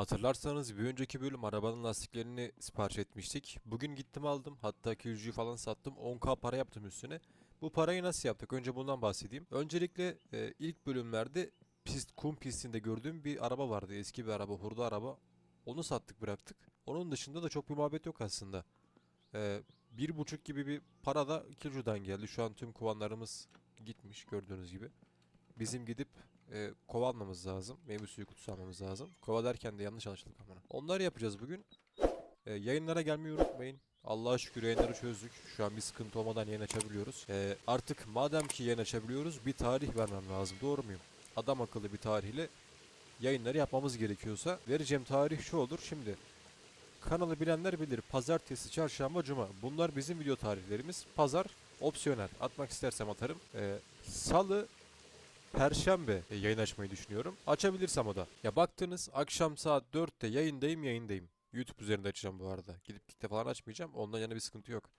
Hatırlarsanız bir önceki bölüm arabanın lastiklerini sipariş etmiştik. Bugün gittim aldım. Hatta 200'cüyü falan sattım. 10k para yaptım üstüne. Bu parayı nasıl yaptık? Önce bundan bahsedeyim. Öncelikle e, ilk bölümlerde pist, kum pistinde gördüğüm bir araba vardı. Eski bir araba, hurda araba. Onu sattık bıraktık. Onun dışında da çok bir muhabbet yok aslında. E, bir buçuk gibi bir para da Kilju'dan geldi. Şu an tüm kovanlarımız gitmiş gördüğünüz gibi. Bizim gidip e, kova almamız lazım. Meyve suyu kutusu almamız lazım. Kova derken de yanlış anlaşıldık ama. Onları yapacağız bugün. E, yayınlara gelmeyi unutmayın. Allah'a şükür yayınları çözdük. Şu an bir sıkıntı olmadan yayın açabiliyoruz. E, artık madem ki yayın açabiliyoruz bir tarih vermem lazım. Doğru muyum? Adam akıllı bir tarihle yayınları yapmamız gerekiyorsa vereceğim tarih şu olur. Şimdi kanalı bilenler bilir. Pazartesi, çarşamba, cuma. Bunlar bizim video tarihlerimiz. Pazar opsiyonel. Atmak istersem atarım. E, Salı Perşembe e, yayın açmayı düşünüyorum. Açabilirsem o da. Ya baktınız akşam saat 4'te yayındayım yayındayım. YouTube üzerinde açacağım bu arada. Gidip kitle falan açmayacağım. Ondan yana bir sıkıntı yok.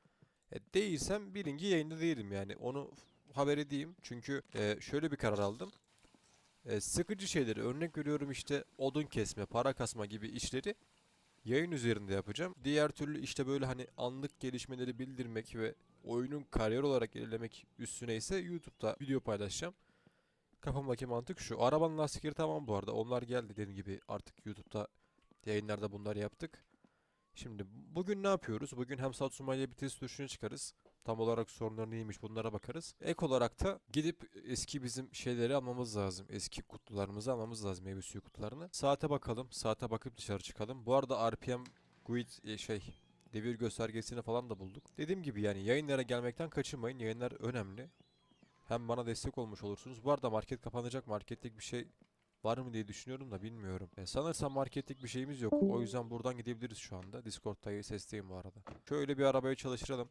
E, değilsem bilin ki yayında değilim yani. Onu haber edeyim. Çünkü e, şöyle bir karar aldım. E, sıkıcı şeyleri örnek veriyorum işte odun kesme, para kasma gibi işleri yayın üzerinde yapacağım. Diğer türlü işte böyle hani anlık gelişmeleri bildirmek ve oyunun kariyer olarak ilerlemek üstüne ise YouTube'da video paylaşacağım. Kafamdaki mantık şu. Arabanın lastikleri tamam bu arada. Onlar geldi dediğim gibi artık YouTube'da yayınlarda bunları yaptık. Şimdi bugün ne yapıyoruz? Bugün hem Satsuma ile bir test sürüşüne çıkarız. Tam olarak sorunları neymiş bunlara bakarız. Ek olarak da gidip eski bizim şeyleri almamız lazım. Eski kutularımızı almamız lazım meyve suyu kutularını. Saate bakalım. Saate bakıp dışarı çıkalım. Bu arada RPM Guide e, şey devir göstergesini falan da bulduk. Dediğim gibi yani yayınlara gelmekten kaçınmayın. Yayınlar önemli. Hem bana destek olmuş olursunuz. Bu arada market kapanacak. Marketlik bir şey var mı diye düşünüyorum da bilmiyorum. E, sanırsam marketlik bir şeyimiz yok. O yüzden buradan gidebiliriz şu anda. Discord'da sesteyim bu arada. Şöyle bir arabayı çalıştıralım.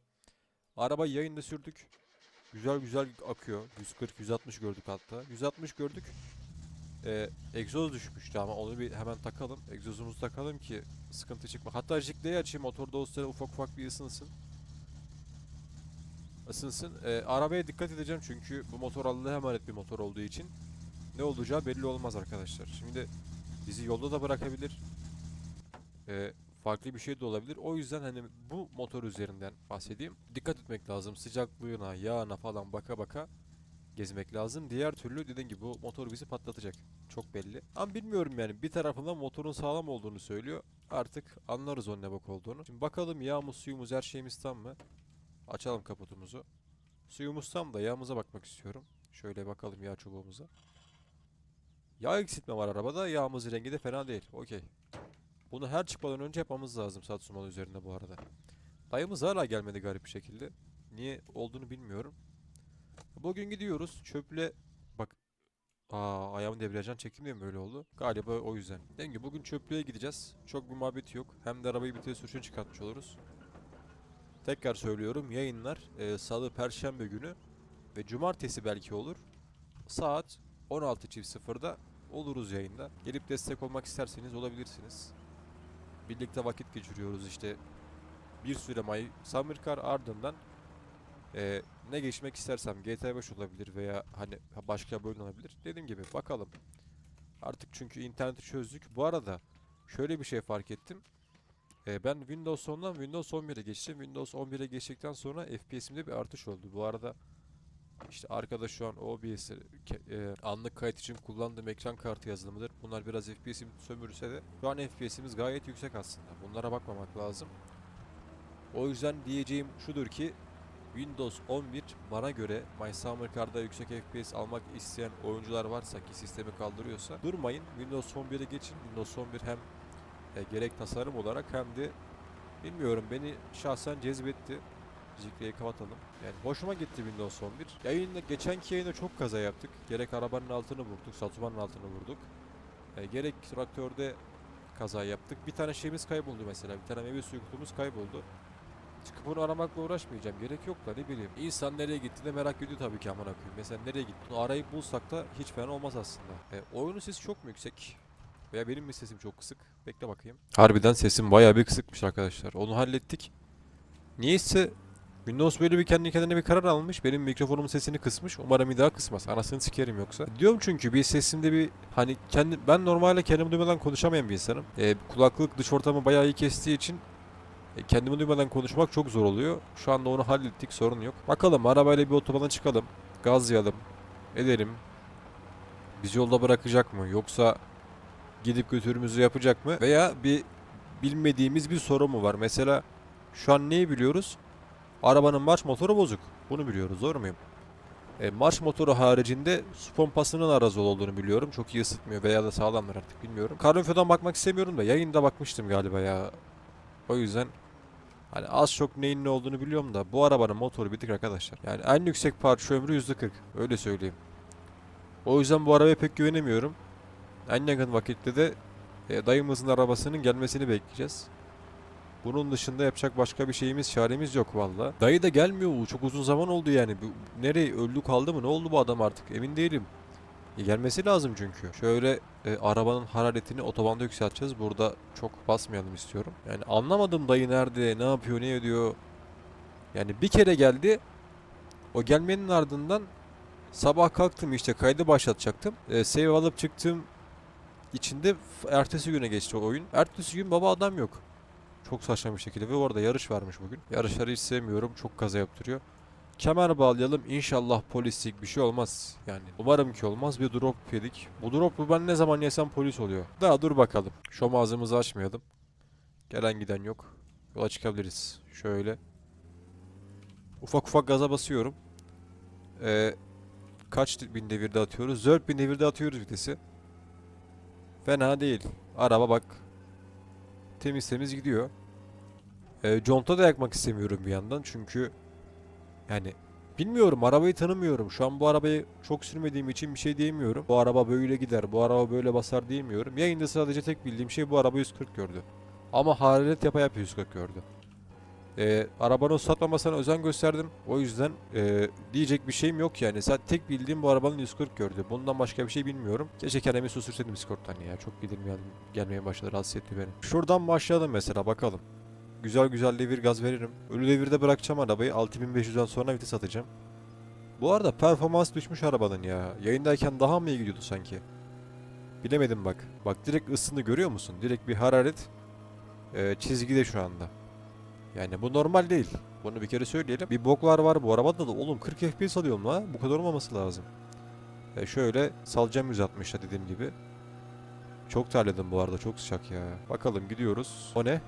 Arabayı yayında sürdük. Güzel güzel akıyor. 140-160 gördük hatta. 160 gördük. E, egzoz düşmüştü ama onu bir hemen takalım. Egzozumuzu takalım ki sıkıntı çıkma. Hatta jikleyi açayım. Motor dostları ufak ufak bir ısınsın ısınsın. Ee, arabaya dikkat edeceğim çünkü bu motor Allah'a emanet bir motor olduğu için ne olacağı belli olmaz arkadaşlar. Şimdi bizi yolda da bırakabilir. Ee, farklı bir şey de olabilir. O yüzden hani bu motor üzerinden bahsedeyim. Dikkat etmek lazım. Sıcaklığına, yağına falan baka baka gezmek lazım. Diğer türlü dediğim gibi bu motor bizi patlatacak. Çok belli. Ama bilmiyorum yani bir tarafından motorun sağlam olduğunu söylüyor. Artık anlarız onun ne bak olduğunu. Şimdi bakalım yağımız, suyumuz, her şeyimiz tam mı? Açalım kaputumuzu. Suyumuz tam da yağımıza bakmak istiyorum. Şöyle bakalım yağ çubuğumuza. Yağ eksiltme var arabada. Yağımız rengi de fena değil. Okey. Bunu her çıkmadan önce yapmamız lazım Satsuma'nın üzerinde bu arada. Dayımız hala gelmedi garip bir şekilde. Niye olduğunu bilmiyorum. Bugün gidiyoruz. Çöple bak Aa ayağımı debriyajdan çektim diye mi böyle oldu? Galiba o yüzden. Dediğim bugün çöplüğe gideceğiz. Çok bir muhabbeti yok. Hem de arabayı bir test sürüşüne çıkartmış oluruz. Tekrar söylüyorum yayınlar e, salı perşembe günü ve cumartesi belki olur. Saat 16.00'da oluruz yayında. Gelip destek olmak isterseniz olabilirsiniz. Birlikte vakit geçiriyoruz işte. Bir süre may Summer Car ardından e, ne geçmek istersem GTA 5 olabilir veya hani başka oyun olabilir. Dediğim gibi bakalım. Artık çünkü interneti çözdük. Bu arada şöyle bir şey fark ettim. Ee, ben Windows 10'dan Windows 11'e geçtim. Windows 11'e geçtikten sonra FPS'imde bir artış oldu. Bu arada işte arkada şu an OBS ke- e, anlık kayıt için kullandığım ekran kartı yazılımıdır. Bunlar biraz FPS'imi sömürse de şu an FPS'imiz gayet yüksek aslında. Bunlara bakmamak lazım. O yüzden diyeceğim şudur ki Windows 11 bana göre My Summer Car'da yüksek FPS almak isteyen oyuncular varsa ki sistemi kaldırıyorsa durmayın. Windows 11'e geçin. Windows 11 hem e, gerek tasarım olarak hem de bilmiyorum beni şahsen cezbetti. Zikreyi kapatalım. Yani hoşuma gitti Windows 11. Yayında geçenki yayında çok kaza yaptık. Gerek arabanın altını vurduk, Satsuma'nın altını vurduk. E, gerek traktörde kaza yaptık. Bir tane şeyimiz kayboldu mesela. Bir tane meyve suyu kutumuz kayboldu. Çıkıp onu aramakla uğraşmayacağım. Gerek yok da ne bileyim. İnsan nereye gitti de merak ediyor tabii ki amına koyayım. Mesela nereye gitti? Arayıp bulsak da hiç fena olmaz aslında. E, oyunun sesi çok mu yüksek? Veya benim mi sesim çok kısık? Bekle bakayım. Harbiden sesim bayağı bir kısıkmış arkadaşlar. Onu hallettik. Niyeyse Windows böyle bir kendi kendine bir karar almış. Benim mikrofonumun sesini kısmış. Umarım bir daha kısmaz. Anasını sikerim yoksa. Diyorum çünkü bir sesimde bir hani kendi ben normalde kendimi duymadan konuşamayan bir insanım. Ee, kulaklık dış ortamı bayağı iyi kestiği için e, kendimi duymadan konuşmak çok zor oluyor. Şu anda onu hallettik sorun yok. Bakalım arabayla bir otobana çıkalım. Gazlayalım. Edelim. Bizi yolda bırakacak mı? Yoksa gidip götürümüzü yapacak mı? Veya bir bilmediğimiz bir sorun mu var? Mesela şu an neyi biliyoruz? Arabanın marş motoru bozuk. Bunu biliyoruz doğru muyum? E, marş motoru haricinde su pompasının arızalı olduğunu biliyorum. Çok iyi ısıtmıyor veya da sağlamdır artık bilmiyorum. Kaloriferden bakmak istemiyorum da yayında bakmıştım galiba ya. O yüzden hani az çok neyin ne olduğunu biliyorum da bu arabanın motoru bitik arkadaşlar. Yani en yüksek parça ömrü %40 öyle söyleyeyim. O yüzden bu arabaya pek güvenemiyorum. En yakın vakitte de e, dayımızın arabasının gelmesini bekleyeceğiz. Bunun dışında yapacak başka bir şeyimiz, çaremiz yok valla. Dayı da gelmiyor. Çok uzun zaman oldu yani. Bu, nereye öldü kaldı mı? Ne oldu bu adam artık? Emin değilim. E, gelmesi lazım çünkü. Şöyle e, arabanın hararetini otobanda yükselteceğiz. Burada çok basmayalım istiyorum. Yani anlamadım dayı nerede, ne yapıyor, ne ediyor. Yani bir kere geldi. O gelmenin ardından sabah kalktım işte kaydı başlatacaktım. E, save alıp çıktım içinde ertesi güne geçti o oyun. Ertesi gün baba adam yok. Çok saçma bir şekilde ve orada yarış varmış bugün. Yarışları hiç sevmiyorum. Çok kaza yaptırıyor. Kemer bağlayalım. İnşallah polislik bir şey olmaz. Yani umarım ki olmaz. Bir drop yedik. Bu drop'u ben ne zaman yesem polis oluyor. Daha dur bakalım. Şom ağzımızı açmayalım. Gelen giden yok. Yola çıkabiliriz. Şöyle. Ufak ufak gaza basıyorum. Ee, kaç bin devirde atıyoruz? 4000 devirde atıyoruz vitesi. Fena değil. Araba bak. Temiz temiz gidiyor. Ee, conta da yakmak istemiyorum bir yandan çünkü yani bilmiyorum arabayı tanımıyorum. Şu an bu arabayı çok sürmediğim için bir şey diyemiyorum. Bu araba böyle gider, bu araba böyle basar diyemiyorum. Yayında sadece tek bildiğim şey bu araba 140 gördü. Ama hararet yapa yapa 140 gördü. Ee, arabanın satmamasına özen gösterdim. O yüzden e, diyecek bir şeyim yok yani. Sadece tek bildiğim bu arabanın 140 gördü. Bundan başka bir şey bilmiyorum. Keşke kendimi sustursaydım Discord'dan ya. Çok gidelim geldim, gelmeye başladı. Rahatsız etti beni. Şuradan başlayalım mesela bakalım. Güzel güzel devir gaz veririm. Ölü devirde bırakacağım arabayı. 6500'den sonra vites atacağım. Bu arada performans düşmüş arabanın ya. Yayındayken daha mı iyi gidiyordu sanki? Bilemedim bak. Bak direkt ısını görüyor musun? Direkt bir hararet e, çizgide şu anda. Yani bu normal değil. Bunu bir kere söyleyelim. Bir boklar var bu arabada da oğlum 40 FPS alıyorum la. Bu kadar olmaması lazım. E şöyle salacağım 160'la dediğim gibi. Çok terledim bu arada çok sıcak ya. Bakalım gidiyoruz. O ne?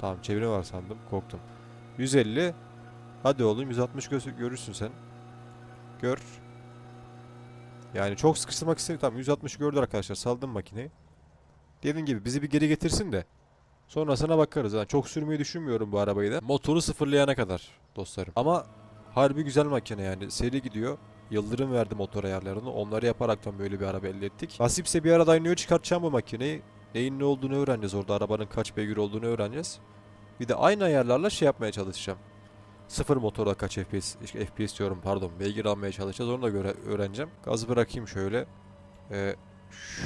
Tamam çevre var sandım korktum. 150. Hadi oğlum 160 gö- görürsün sen. Gör. Yani çok sıkıştırmak istemiyorum. Tamam 160 gördü arkadaşlar saldım makineyi. Dediğim gibi bizi bir geri getirsin de. Sonrasına bakarız. Yani çok sürmeyi düşünmüyorum bu arabayı da. Motoru sıfırlayana kadar dostlarım. Ama harbi güzel makine yani. Seri gidiyor. Yıldırım verdi motor ayarlarını. Onları yaparaktan böyle bir araba elde ettik. Nasipse bir ara Dyno'ya çıkartacağım bu makineyi. Neyin ne olduğunu öğreneceğiz orada. Arabanın kaç beygir olduğunu öğreneceğiz. Bir de aynı ayarlarla şey yapmaya çalışacağım. Sıfır motorla kaç FPS, işte FPS diyorum pardon. Beygir almaya çalışacağız. Onu da göre öğreneceğim. Gaz bırakayım şöyle. Ee,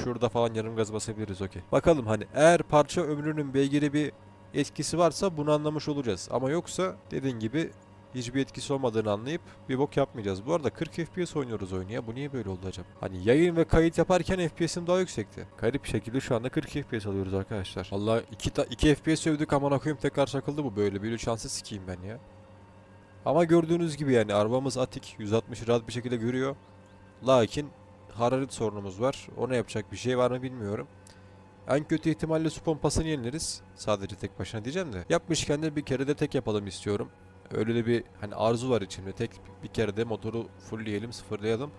şurada falan yarım gaz basabiliriz okey. Bakalım hani eğer parça ömrünün beygiri bir etkisi varsa bunu anlamış olacağız. Ama yoksa dediğin gibi hiçbir etkisi olmadığını anlayıp bir bok yapmayacağız. Bu arada 40 FPS oynuyoruz oyunu ya. Bu niye böyle oldu acaba? Hani yayın ve kayıt yaparken FPS'im daha yüksekti. Garip şekilde şu anda 40 FPS alıyoruz arkadaşlar. Allah 2 2 FPS sövdük aman koyayım tekrar çakıldı bu böyle. Bir şansı sikeyim ben ya. Ama gördüğünüz gibi yani arabamız atik 160 rahat bir şekilde görüyor. Lakin hararet sorunumuz var. Ona yapacak bir şey var mı bilmiyorum. En kötü ihtimalle su pompasını yenileriz. Sadece tek başına diyeceğim de. Yapmışken de bir kere de tek yapalım istiyorum. Öyle de bir hani arzu var içimde. Tek bir kere de motoru fullleyelim, sıfırlayalım.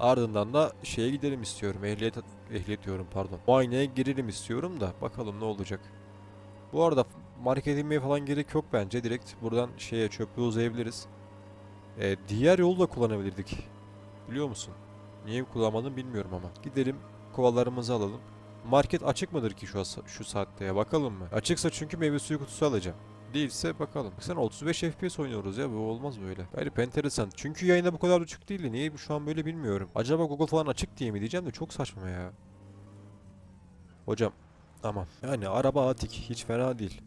Ardından da şeye gidelim istiyorum. Ehliyet ehliyet diyorum pardon. Muayeneye girelim istiyorum da bakalım ne olacak. Bu arada market edinmeye falan gerek yok bence. Direkt buradan şeye çöplüğe uzayabiliriz. Ee, diğer yolu da kullanabilirdik. Biliyor musun? Niye kullanmadım bilmiyorum ama. Gidelim kovalarımızı alalım. Market açık mıdır ki şu şu saatte ya bakalım mı? Açıksa çünkü meyve suyu kutusu alacağım. Değilse bakalım. Sen 35 FPS oynuyoruz ya bu olmaz böyle. Garip enteresan. Çünkü yayında bu kadar düşük değildi. Niye şu an böyle bilmiyorum. Acaba Google falan açık diye mi diyeceğim de çok saçma ya. Hocam tamam. Yani araba atik hiç fena değil.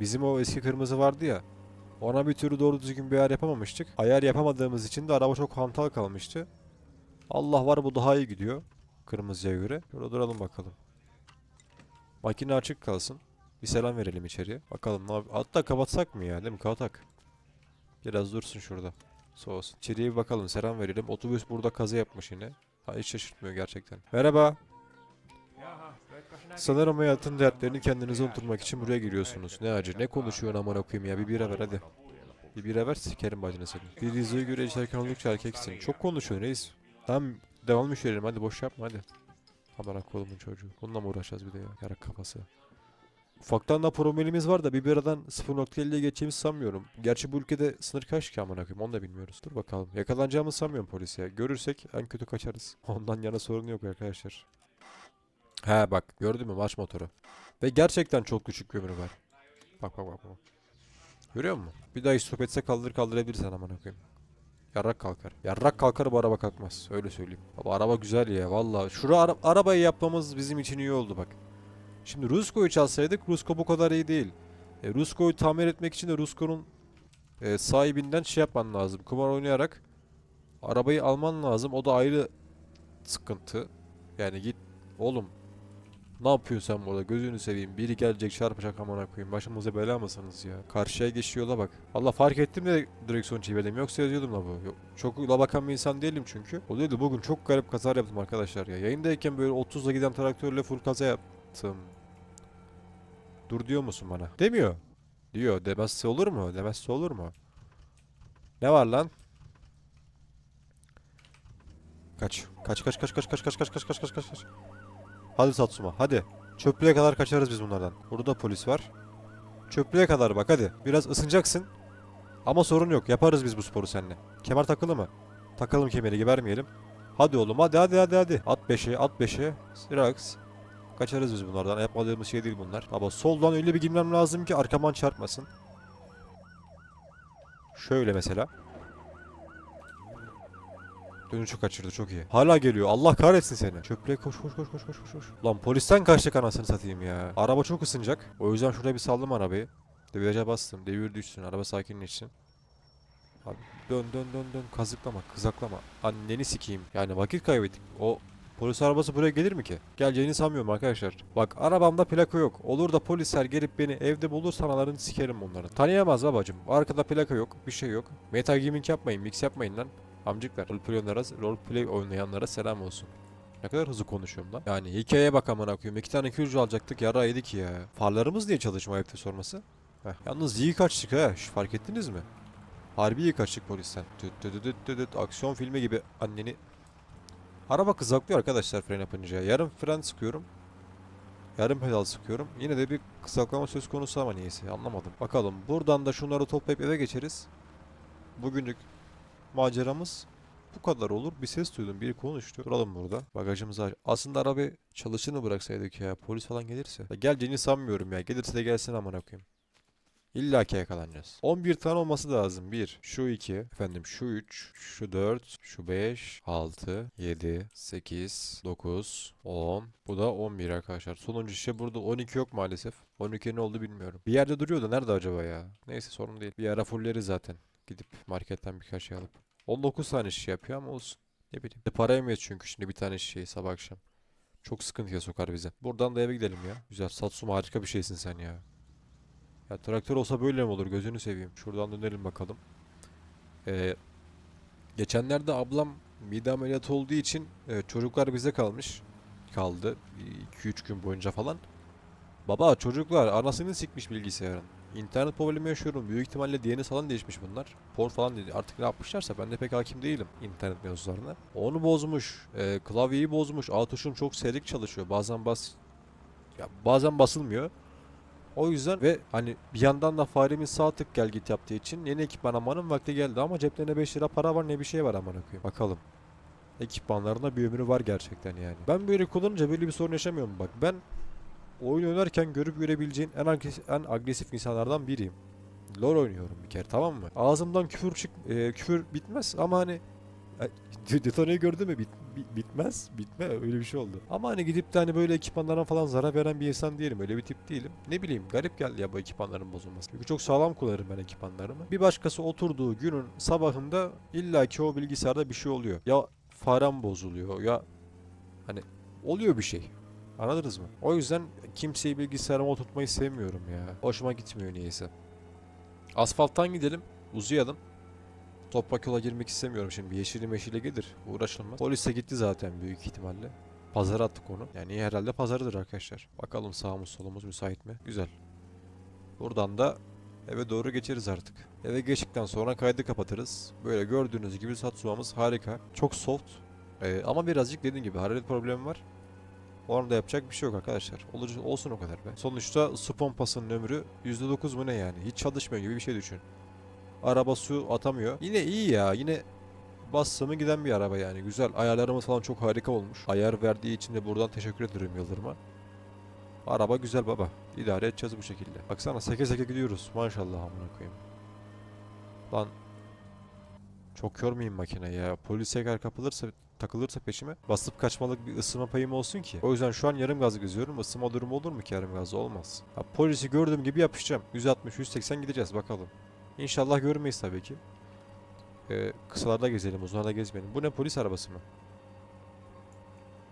Bizim o eski kırmızı vardı ya. Ona bir türlü doğru düzgün bir ayar yapamamıştık. Ayar yapamadığımız için de araba çok hantal kalmıştı. Allah var bu daha iyi gidiyor. Kırmızıya göre. Şöyle duralım bakalım. Makine açık kalsın. Bir selam verelim içeriye. Bakalım ne yap- Hatta kapatsak mı ya değil mi? Kapatak. Biraz dursun şurada. Soğusun. İçeriye bir bakalım. Selam verelim. Otobüs burada kaza yapmış yine. Ha, hiç şaşırtmıyor gerçekten. Merhaba. Sanırım hayatın dertlerini kendinize unutturmak için buraya giriyorsunuz. Ne acı, ne konuşuyorsun aman okuyayım ya. Bir bira ver hadi. Bir bira ver sikerim bacını senin. Bir diziye göre içerken oldukça erkeksin. Çok konuşuyorsun reis. Tamam devam müşterim hadi boş yapma hadi. Aman kolumun çocuğu. Bununla mı uğraşacağız bir de ya? Yarak kafası. Ufaktan da promilimiz var da bir biradan 0.50'ye geçeceğimizi sanmıyorum. Gerçi bu ülkede sınır kaç ki amına koyayım onu da bilmiyoruz. Dur bakalım. Yakalanacağımızı sanmıyorum polise. Görürsek en kötü kaçarız. Ondan yana sorun yok arkadaşlar. He bak gördün mü marş motoru. Ve gerçekten çok küçük ömrü var. Bak bak bak bak. Görüyor musun? Bir daha hiç stop etse kaldır kaldırabilirsen amına koyayım. Yarrak kalkar. Yarrak kalkar bu araba kalkmaz. Öyle söyleyeyim. Baba araba güzel ya valla. Şura ara- arabayı yapmamız bizim için iyi oldu bak. Şimdi Rusko'yu çalsaydık Rusko bu kadar iyi değil. E, Rusko'yu tamir etmek için de Rusko'nun e, sahibinden şey yapman lazım. Kumar oynayarak arabayı alman lazım. O da ayrı sıkıntı. Yani git oğlum ne yapıyorsun sen burada? Gözünü seveyim. Biri gelecek çarpacak amına koyayım. Başımıza bela mısınız ya? Karşıya geçiyor yola bak. Allah fark ettim de direksiyon çevirdim. Yoksa yazıyordum la bu. Yok, çok la bakan bir insan değilim çünkü. O de bugün çok garip kaza yaptım arkadaşlar ya. Yayındayken böyle 30'la giden traktörle full kaza yaptım. Dur diyor musun bana? Demiyor. Diyor. Demezse olur mu? Demezse olur mu? Ne var lan? Kaç kaç kaç kaç kaç kaç kaç kaç kaç kaç kaç kaç. Hadi Satsuma hadi. Çöplüğe kadar kaçarız biz bunlardan. Burada polis var. Çöplüğe kadar bak hadi. Biraz ısınacaksın. Ama sorun yok. Yaparız biz bu sporu seninle. Kemer takılı mı? Takalım kemeri gebermeyelim. Hadi oğlum hadi hadi hadi hadi. At 5'e at 5'e. Relax. Kaçarız biz bunlardan. Yapmadığımız şey değil bunlar. Baba soldan öyle bir girmem lazım ki arkaman çarpmasın. Şöyle mesela. Dönüşü kaçırdı çok iyi. Hala geliyor. Allah kahretsin seni. Çöplüğe koş koş koş koş koş koş. Lan polisten kaçtık anasını satayım ya. Araba çok ısınacak. O yüzden şuraya bir saldım arabayı. Devireca bastım. Devir düşsün. Araba sakinleşsin. Abi dön dön dön dön. Kazıklama kızaklama. Anneni sikeyim. Yani vakit kaybettik. O polis arabası buraya gelir mi ki? Geleceğini sanmıyorum arkadaşlar. Bak arabamda plaka yok. Olur da polisler gelip beni evde bulursa analarını sikerim onların. Tanıyamaz babacım. Arkada plaka yok. Bir şey yok. Meta gaming yapmayın. Mix yapmayın lan. Amcıklar. Roleplay oynayanlara, roleplay oynayanlara selam olsun. Ne kadar hızlı konuşuyorum lan. Yani hikayeye bak amına koyayım. İki tane kürcü alacaktık yara yedik ya. Farlarımız niye çalışmıyor ayıptır sorması? Heh. Yalnız iyi kaçtık ha. Şş, fark ettiniz mi? Harbi iyi kaçtık polisten. Düt düt düt düt düt. Aksiyon filmi gibi anneni... Araba kızaklıyor arkadaşlar fren yapınca. Yarım fren sıkıyorum. Yarım pedal sıkıyorum. Yine de bir kısaklama söz konusu ama niyeyse anlamadım. Bakalım buradan da şunları toplayıp eve geçeriz. Bugünlük maceramız bu kadar olur. Bir ses duydum. Biri konuştu. Duralım burada. Bagajımızı aç. Aslında arabayı çalışını bıraksaydık ya. Polis falan gelirse. Ya geleceğini sanmıyorum ya. Gelirse de gelsin amına koyayım. İlla ki yakalanacağız. 11 tane olması lazım. 1, şu 2, efendim şu 3, şu 4, şu 5, 6, 7, 8, 9, 10. Bu da 11 arkadaşlar. Sonuncu şişe burada 12 yok maalesef. 12 ne oldu bilmiyorum. Bir yerde duruyor da nerede acaba ya? Neyse sorun değil. Bir ara fulleriz zaten. Gidip marketten birkaç şey alıp. 19 tane şişe yapıyor ama olsun. Ne bileyim. E, Para yemeyiz çünkü şimdi bir tane şişeyi sabah akşam. Çok sıkıntıya sokar bize. Buradan da eve gidelim ya. Güzel. Satsuma harika bir şeysin sen ya. Ya traktör olsa böyle mi olur gözünü seveyim. Şuradan dönelim bakalım. Ee, geçenlerde ablam mide ameliyatı olduğu için e, çocuklar bize kalmış. Kaldı. 2-3 gün boyunca falan. Baba çocuklar anasını sikmiş bilgisayarın. İnternet problemi yaşıyorum. Büyük ihtimalle DNS falan değişmiş bunlar. Port falan dedi. Artık ne yapmışlarsa ben de pek hakim değilim internet mevzularına. Onu bozmuş. E, klavyeyi bozmuş. A çok seyrek çalışıyor. Bazen bas ya bazen basılmıyor. O yüzden ve hani bir yandan da faremin sağ tık gel git yaptığı için yeni ekipman almanın vakti geldi ama ceplerine 5 lira para var ne bir şey var amına koyayım. Bakalım. Ekipmanlarında bir ömrü var gerçekten yani. Ben böyle kullanınca böyle bir sorun yaşamıyorum bak. Ben oyun oynarken görüp görebileceğin en agresif, en agresif insanlardan biriyim. LoL oynuyorum bir kere tamam mı? Ağzımdan küfür çık e, küfür bitmez ama hani de- Detoneyi gördün mü? Bit, bi- bitmez. Bitme. Öyle bir şey oldu. Ama hani gidip de hani böyle ekipmanlara falan zarar veren bir insan değilim. Öyle bir tip değilim. Ne bileyim garip geldi ya bu ekipmanların bozulması. Çünkü çok sağlam kullanırım ben ekipmanlarımı. Bir başkası oturduğu günün sabahında illaki o bilgisayarda bir şey oluyor. Ya farem bozuluyor ya hani oluyor bir şey. Anladınız mı? O yüzden kimseyi bilgisayarıma oturtmayı sevmiyorum ya. Hoşuma gitmiyor niyeyse. Asfalttan gidelim. Uzayalım. Toprak yola girmek istemiyorum şimdi. Yeşili meşile gelir. Uğraşılmaz. Polis de gitti zaten büyük ihtimalle. Pazara attık onu. Yani herhalde pazarıdır arkadaşlar. Bakalım sağımız solumuz müsait mi? Güzel. Buradan da eve doğru geçeriz artık. Eve geçtikten sonra kaydı kapatırız. Böyle gördüğünüz gibi Satsu'muz harika. Çok soft. Ee, ama birazcık dediğim gibi hararet problemi var. Onun da yapacak bir şey yok arkadaşlar. Olur, olsun o kadar be. Sonuçta su pompasının ömrü %9 mu ne yani? Hiç çalışmıyor gibi bir şey düşün. Araba su atamıyor. Yine iyi ya. Yine bassa mı giden bir araba yani. Güzel. Ayarlarımız falan çok harika olmuş. Ayar verdiği için de buradan teşekkür ederim Yıldırım'a. Araba güzel baba. İdare edeceğiz bu şekilde. Baksana seke seke gidiyoruz. Maşallah amına koyayım. Lan çok yormayayım makine ya. Polis eğer kapılırsa takılırsa peşime basıp kaçmalık bir ısınma payım olsun ki. O yüzden şu an yarım gaz geziyorum. Isınma durumu olur mu ki yarım gazda? Olmaz. Ha, polisi gördüğüm gibi yapışacağım. 160-180 gideceğiz bakalım. İnşallah görmeyiz tabii ki. Ee, kısalarda gezelim, uzunlarda gezmeyelim. Bu ne polis arabası mı?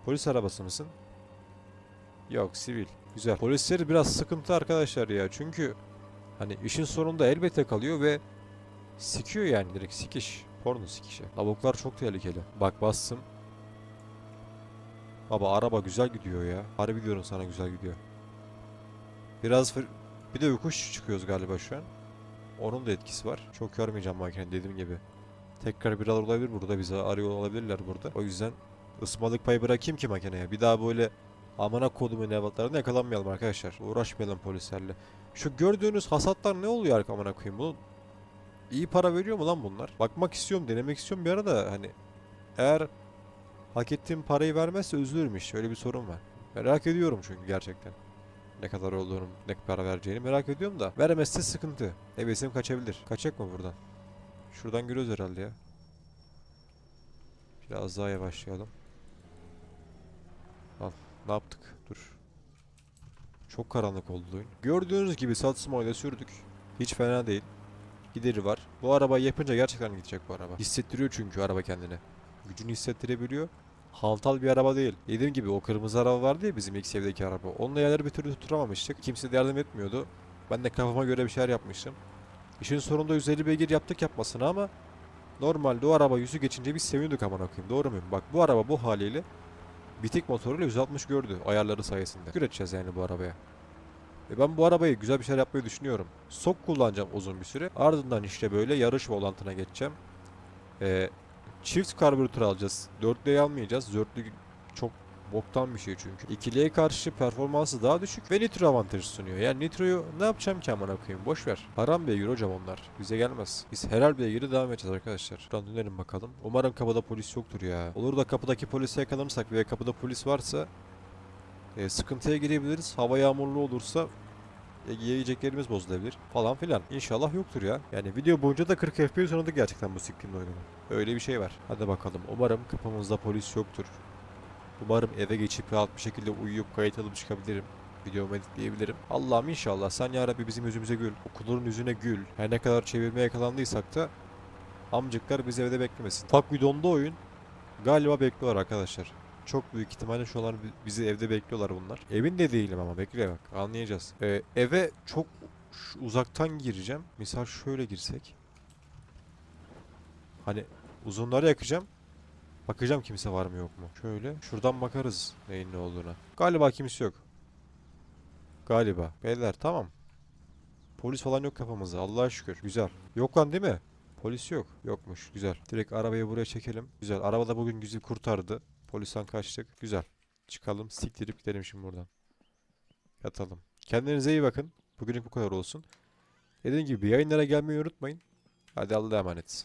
Polis arabası mısın? Yok, sivil. Güzel. Polisleri biraz sıkıntı arkadaşlar ya. Çünkü hani işin sonunda elbette kalıyor ve sikiyor yani direkt sikiş. Porno sikişi. Lavuklar çok tehlikeli. Bak bastım. Baba araba güzel gidiyor ya. Harbi diyorum sana güzel gidiyor. Biraz fır- bir de yokuş çıkıyoruz galiba şu an. Onun da etkisi var. Çok yormayacağım makine dediğim gibi. Tekrar bir olabilir burada. Bizi arıyor olabilirler burada. O yüzden ısmalık payı bırakayım ki makineye. Bir daha böyle amına kodumun evlatlarına yakalanmayalım arkadaşlar. Uğraşmayalım polislerle. Şu gördüğünüz hasatlar ne oluyor arka amına koyayım? Bu iyi para veriyor mu lan bunlar? Bakmak istiyorum, denemek istiyorum bir ara da hani eğer hak ettiğim parayı vermezse üzülürüm işte. Öyle bir sorun var. Merak ediyorum çünkü gerçekten. Ne kadar olduğunu, ne para vereceğini merak ediyorum da. Vermezse sıkıntı. Hevesim kaçabilir. Kaçacak mı buradan? Şuradan giriyoruz herhalde ya. Biraz daha yavaşlayalım. Al. Ne yaptık? Dur. Çok karanlık oldu oyun. Gördüğünüz gibi Satsuma ile sürdük. Hiç fena değil. Gideri var. Bu arabayı yapınca gerçekten gidecek bu araba. Hissettiriyor çünkü araba kendini. Gücünü hissettirebiliyor. Hantal bir araba değil. Dediğim gibi o kırmızı araba vardı ya bizim ilk evdeki araba. Onunla yerleri bir türlü tutturamamıştık. Kimse de yardım etmiyordu. Ben de kafama göre bir şeyler yapmıştım. İşin sonunda 150 beygir yaptık yapmasına ama normalde o araba yüzü geçince biz sevindik aman okuyayım. Doğru muyum? Bak bu araba bu haliyle bitik motoruyla 160 gördü ayarları sayesinde. Üreteceğiz yani bu arabaya. Ve ben bu arabayı güzel bir şeyler yapmayı düşünüyorum. Sok kullanacağım uzun bir süre. Ardından işte böyle yarış volantına geçeceğim. Ee, çift karbüratör alacağız. Dörtlüğü almayacağız. Dörtlü çok boktan bir şey çünkü. İkiliye karşı performansı daha düşük ve nitro avantajı sunuyor. Yani nitroyu ne yapacağım ki amına koyayım boş ver. Haram beygir hocam onlar. Bize gelmez. Biz helal beygiri devam edeceğiz arkadaşlar. Şuradan dönelim bakalım. Umarım kapıda polis yoktur ya. Olur da kapıdaki polisi yakalanırsak veya kapıda polis varsa e, sıkıntıya girebiliriz. Hava yağmurlu olursa e, yiyeceklerimiz bozulabilir falan filan. İnşallah yoktur ya. Yani video boyunca da 40 FPS oynadık gerçekten bu siktiğin oyununu. Öyle bir şey var. Hadi bakalım. Umarım kapımızda polis yoktur. Umarım eve geçip rahat bir şekilde uyuyup kayıt alıp çıkabilirim. Videomu editleyebilirim. Allah'ım inşallah sen ya Rabbi bizim yüzümüze gül. Okulların yüzüne gül. Her ne kadar çevirmeye yakalandıysak da amcıklar bizi evde beklemesin. Tak dondu oyun. Galiba bekliyorlar arkadaşlar. Çok büyük ihtimalle şu an bi- bizi evde bekliyorlar bunlar. Evin de değilim ama bekle bak anlayacağız. Ee, eve çok uzaktan gireceğim. Misal şöyle girsek. Hani uzunları yakacağım. Bakacağım kimse var mı yok mu. Şöyle şuradan bakarız neyin ne olduğuna. Galiba kimse yok. Galiba. Beyler tamam. Polis falan yok kafamızda. Allah'a şükür. Güzel. Yok lan değil mi? Polis yok. Yokmuş. Güzel. Direkt arabayı buraya çekelim. Güzel. Araba da bugün bizi kurtardı. Polisten kaçtık. Güzel. Çıkalım. Siktirip gidelim şimdi buradan. Yatalım. Kendinize iyi bakın. Bugünlük bu kadar olsun. Dediğim gibi yayınlara gelmeyi unutmayın. Hadi Allah'a emanet.